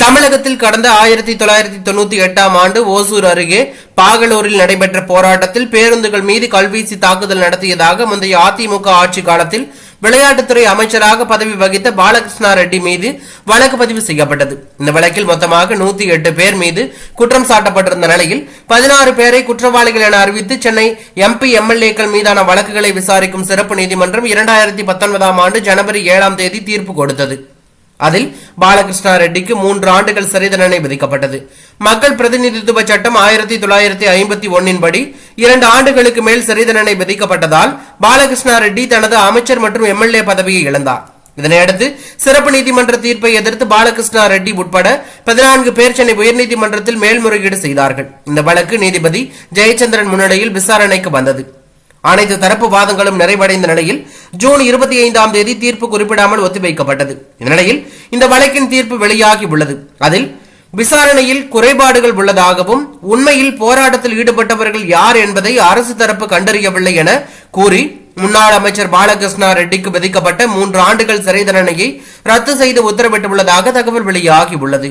தமிழகத்தில் கடந்த ஆயிரத்தி தொள்ளாயிரத்தி தொண்ணூத்தி எட்டாம் ஆண்டு ஓசூர் அருகே பாகலூரில் நடைபெற்ற போராட்டத்தில் பேருந்துகள் மீது கல்வீசி தாக்குதல் நடத்தியதாக முந்தைய அதிமுக ஆட்சி காலத்தில் விளையாட்டுத்துறை அமைச்சராக பதவி வகித்த பாலகிருஷ்ணா ரெட்டி மீது வழக்கு பதிவு செய்யப்பட்டது. இந்த வழக்கில் மொத்தமாக நூத்தி எட்டு பேர் மீது குற்றம் சாட்டப்பட்டிருந்த நிலையில் பதினாறு பேரை குற்றவாளிகள் என அறிவித்து சென்னை எம்பி எம்எல்ஏக்கள் மீதான வழக்குகளை விசாரிக்கும் சிறப்பு நீதிமன்றம் இரண்டாயிரத்தி பத்தொன்பதாம் ஆண்டு ஜனவரி ஏழாம் தேதி தீர்ப்பு கொடுத்தது. அதில் பாலகிருஷ்ணா ரெட்டிக்கு மூன்று ஆண்டுகள் சிறை தண்டனை விதிக்கப்பட்டது. மக்கள் பிரதிநிதித்துவ சட்டம் ஆயிரத்தி தொள்ளாயிரத்தி ஐம்பத்தி ஒன்னின் படி இரண்டு ஆண்டுகளுக்கு மேல் சிறை தண்டனை விதிக்கப்பட்டதால் பாலகிருஷ்ணா ரெட்டி தனது அமைச்சர் மற்றும் எம்எல்ஏ பதவியை இழந்தார். இதனையடுத்து சிறப்பு நீதிமன்ற தீர்ப்பை எதிர்த்து பாலகிருஷ்ணா ரெட்டி உட்பட பதினான்கு பேர் சென்னை உயர்நீதிமன்றத்தில் மேல்முறையீடு செய்தார்கள். இந்த வழக்கு நீதிபதி ஜெயச்சந்திரன் முன்னிலையில் விசாரணைக்கு வந்தது. அனைத்து தரப்பு வாதங்களும் நிறைவடைந்த நிலையில் ஜூன் இருபத்தி ஐந்தாம் தேதி தீர்ப்பு குறிப்பிடாமல் ஒத்திவைக்கப்பட்டது. இந்த நிலையில் இந்த வழக்கின் தீர்ப்பு வெளியாகி உள்ளது. அதில் விசாரணையில் குறைபாடுகள் உள்ளதாகவும் உண்மையில் போராட்டத்தில் ஈடுபட்டவர்கள் யார் என்பதை அரசு தரப்பு கண்டறியவில்லை என கூறி முன்னாள் அமைச்சர் பாலகிருஷ்ணா ரெட்டிக்கு விதிக்கப்பட்ட மூன்று ஆண்டுகள் சிறை தண்டனையை ரத்து செய்து உத்தரவிட்டுள்ளதாக தகவல் வெளியாகி உள்ளது.